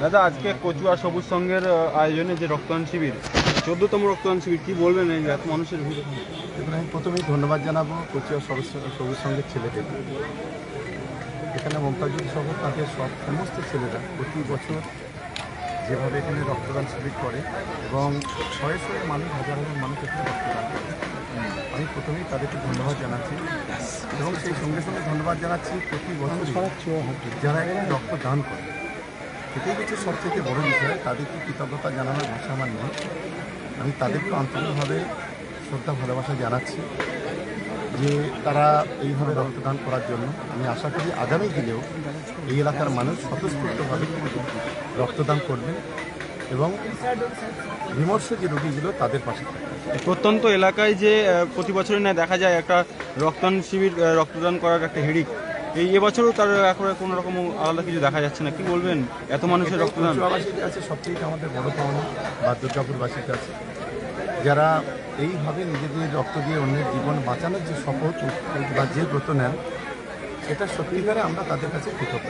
দাদা আজকে কচুয়া সবুজ আহ, আয়োজনে যে রক্তদান শিবির চোদ্দতম রক্তদান শিবির কি বলবেন এই এত মানুষের ভিড় আমি প্রথমেই ধন্যবাদ জানাব কচুয়া সবুজ সবুজ সঙ্গের ছেলেদের। এখানে মমতাজুল সহ তাদের সব সমস্ত ছেলেরা প্রতি বছর যেভাবে এখানে রক্তদান শিবির করে এবং শয়ে শয়ে মানুষ হাজার হাজার মানুষ এখানে রক্তদান করে। আমি প্রথমেই তাদেরকে ধন্যবাদ জানাচ্ছি। এবং সেই সঙ্গে সঙ্গে ধন্যবাদ জানাচ্ছি প্রতি বছর যারা এখানে রক্তদান করে। এটাই হচ্ছে সবথেকে বড় বিষয়। তাদেরকে কৃতজ্ঞতা জানানোর ভাষা আমার নেই। আমি তাদেরকে আন্তরিকভাবে শ্রদ্ধা, ভালোবাসা জানাচ্ছি যে তারা এইভাবে রক্তদান করার জন্য। আমি আশা করি আগামী দিনেও এই এলাকার মানুষ স্বতঃস্ফূর্তভাবে রক্তদান করবেন। এবং বিমর্ষ যে রোগীগুলো তাদের পাশে প্রত্যন্ত এলাকায় যে প্রতি বছরই না দেখা যায় একটা রক্তদান শিবির রক্তদান করার একটা হিড়িক এই এবছরও তার এখন কোনো রকম আলাদা কিছু দেখা যাচ্ছে না। কি বলবেন? এত মানুষের রক্তদান। কাছে সবচেয়ে আমাদের বড় পাওনা বা দুর্গাপুরবাসীর কাছে যারা এইভাবে নিজেদের রক্ত দিয়ে অন্যের জীবন বাঁচানোর যে শপথ বা যে ব্রত নেন এটা সত্যিকারে আমরা তাদের কাছে কৃতজ্ঞ।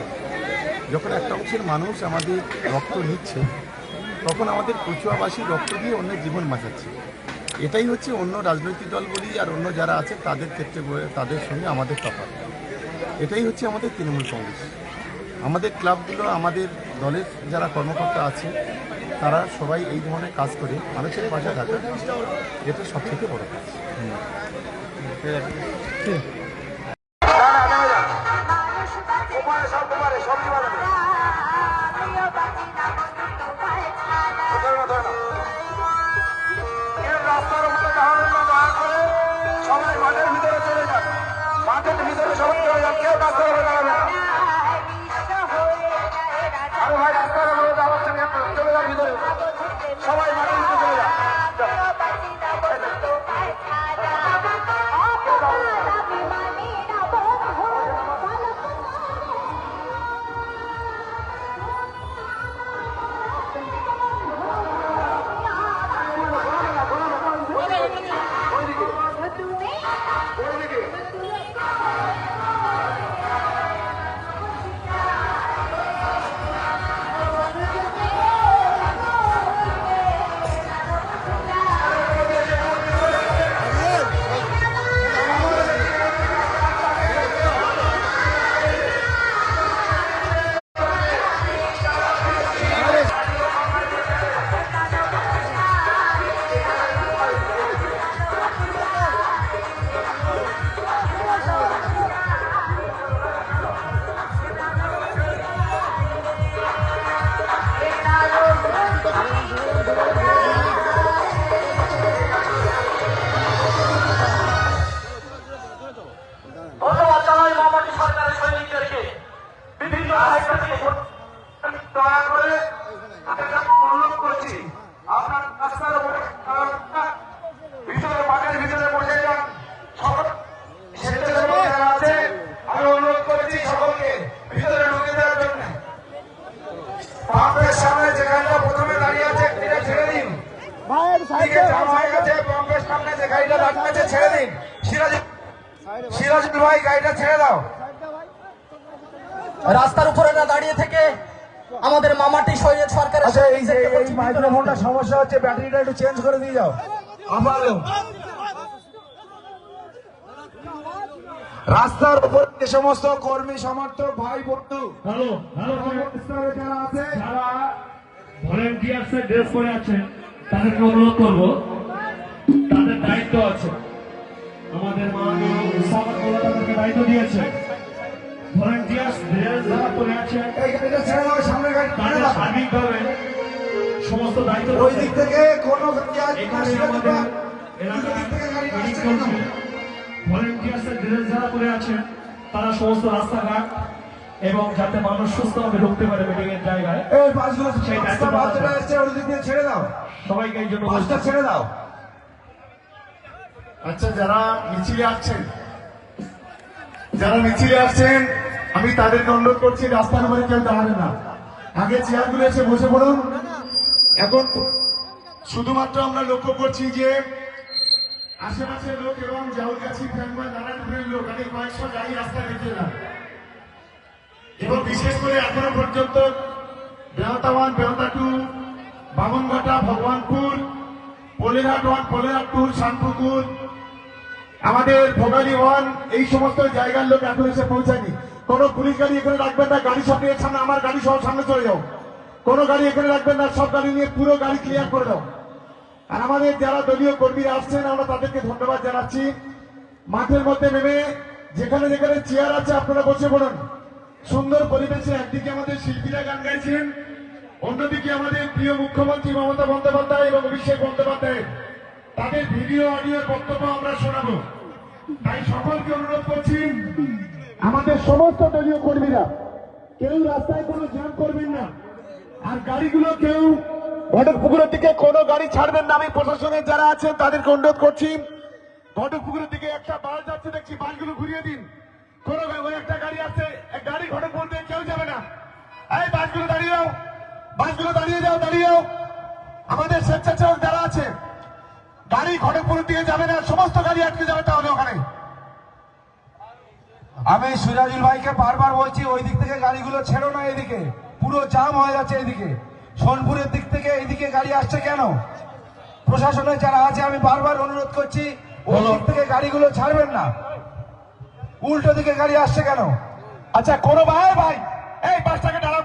যখন একটা অংশের মানুষ আমাদের রক্ত নিচ্ছে তখন আমাদের কচুয়াবাসী রক্ত দিয়ে অন্য জীবন বাঁচাচ্ছে। এটাই হচ্ছে অন্য রাজনৈতিক দলগুলি আর অন্য যারা আছে তাদের ক্ষেত্রে তাদের সঙ্গে আমাদের তফাৎ। এটাই হচ্ছে আমাদের তৃণমূল কংগ্রেস। আমাদের ক্লাবগুলো আমাদের দলের যারা কর্মকর্তা আছে তারা সবাই এই ধরনের কাজ করে মানুষের পাশে থাকে এটা সবথেকে বড় কাজ। রাস্তার ভিতরে সবাই সিরাজুল ভাই গাড়িটা ছেড়ে দাও। রাস্তার উপরে না দাঁড়িয়ে থেকে আমাদের মামাটি শরীরের সরকার আচ্ছা এই যে এই মাইক্রোফোনটা সমস্যা হচ্ছে ব্যাটারিটা একটু চেঞ্জ করে দিয়ে যাও। আবার রাস্তার উপর যে সমস্ত কর্মী সমর্থক ভাই বন্ধু হ্যালো যারা আছে যারা ভলেন্টিয়ার্সের ড্রেস পরে আছেন তাদেরকে অনুরোধ করব তাদের দায়িত্ব আছে। আমাদের সামনে তাদেরকে দায়িত্ব দিয়েছে। ভলেন্টিয়ার্স ড্রেস যারা পরে আছেন এই ছেড়ে দাও সামনে গাড়ি ছেড়ে তাদের সার্বিকভাবে সমস্ত দায়িত্ব ওই দিক থেকে কোনো গাড়ি আসবে না, এখানে ছেড়ে আমাদের এলাকার ভলেন্টিয়ার্সের ড্রেস যারা পরে আছেন তারা সমস্ত রাস্তাঘাট এবং যাতে মানুষ সুস্থভাবে ঢুকতে পারে মিটিং এর জায়গায় এই বাসগুলো সেই রাস্তা আছে। ওই দিক দিয়ে ছেড়ে দাও। সবাইকে এই জন্য। ছেড়ে দাও। আচ্ছা যারা মিছিলে আসছেন যারা মিছিলে আসছেন আমি তাদেরকে অনুরোধ করছি রাস্তার উপরে কেউ দাঁড়াবে না। আগে চেয়ারগুলো এসে বসে পড়ুন। এখন শুধুমাত্র আমরা লক্ষ্য করছি যে আশেপাশের লোক এবং জাউলগাছি ফ্যানবা নারায়ণপুরের লোক, আমি কয়েকশো গাড়ি রাস্তায় রেখে এলাম। এবং বিশেষ করে এখনও পর্যন্ত Behta one Behta two, Bamanghata, Bhagabanpur, Polerhat one Polerhat two Shanpukur আমাদের ভোগালী ওয়ান, এই সমস্ত জায়গার লোক এখন এসে পৌঁছায়নি। কোনো পুলিশ গাড়ি এখানে রাখবেন না, গাড়ি সব নিয়ে সামনে, আমার গাড়ি সহ সামনে চলে যাও। কোনো গাড়ি এখানে রাখবেন না, সব গাড়ি নিয়ে পুরো গাড়ি ক্লিয়ার করে দাও। আর আমাদের যারা দলীয় কর্মীরা আসছেন, আমরা তাদেরকে ধন্যবাদ জানাচ্ছি। মাঠের মধ্যে নেমে, যেখানে যেখানে চেয়ার আছে, আপনারা বসে পড়ুন। সুন্দর পরিবেশে একদিকে আমাদের শিল্পীরা গান গাইছেন, অন্যদিকে আমাদের প্রিয় মুখ্যমন্ত্রী মমতা বন্দ্যোপাধ্যায় এবং অভিষেক বন্দ্যোপাধ্যায় তাদের ভিডিও অডিওর বক্তব্য আমরা শোনাবো। তাই সকলকে অনুরোধ করছি, আমাদের সমস্ত দলীয় কর্মীরা, কেউ রাস্তায় কোনো জ্যাম করবেন না। আর গাড়িগুলো কেউ ঘটক পুকুরের দিকে কোনো গাড়ি ছাড়বেন না। আমি প্রশাসনের যারা আছেন, তাদেরকে অনুরোধ করছি ঘটক পুকুরের দিকে একটা বাস যাচ্ছে, দেখছি বাসগুলো ঘুরিয়ে দিন। কোন একটা গাড়ি আছে গাড়ি ঘটক পুকুর দিয়ে কেউ যাবে না। এই বাসগুলো দাঁড়িয়ে যাও, বাসগুলো দাঁড়িয়ে যাও দাঁড়িয়ে যাও। আমাদের স্বেচ্ছাসেবক যারা আছে গাড়ি ঘটকপুরের দিকে যাবে না সমস্ত গাড়ি আটকে যাবে তাহলে ওখানে। আমি সুরাজুল ভাইকে বারবার বলছি ওই দিক থেকে গাড়িগুলো ছেড়ো না এদিকে। পুরো জাম হয়ে যাচ্ছে এদিকে। সোনপুরের দিক থেকে এইদিকে গাড়ি আসছে কেন? প্রশাসনের যারা আছে আমি বারবার অনুরোধ করছি ওই দিক থেকে গাড়িগুলো ছাড়বেন না। উল্টো দিকে গাড়ি আসছে কেন? আচ্ছা কোনো ভাই ভাই। এই বাসটাকে দাঁড়াও।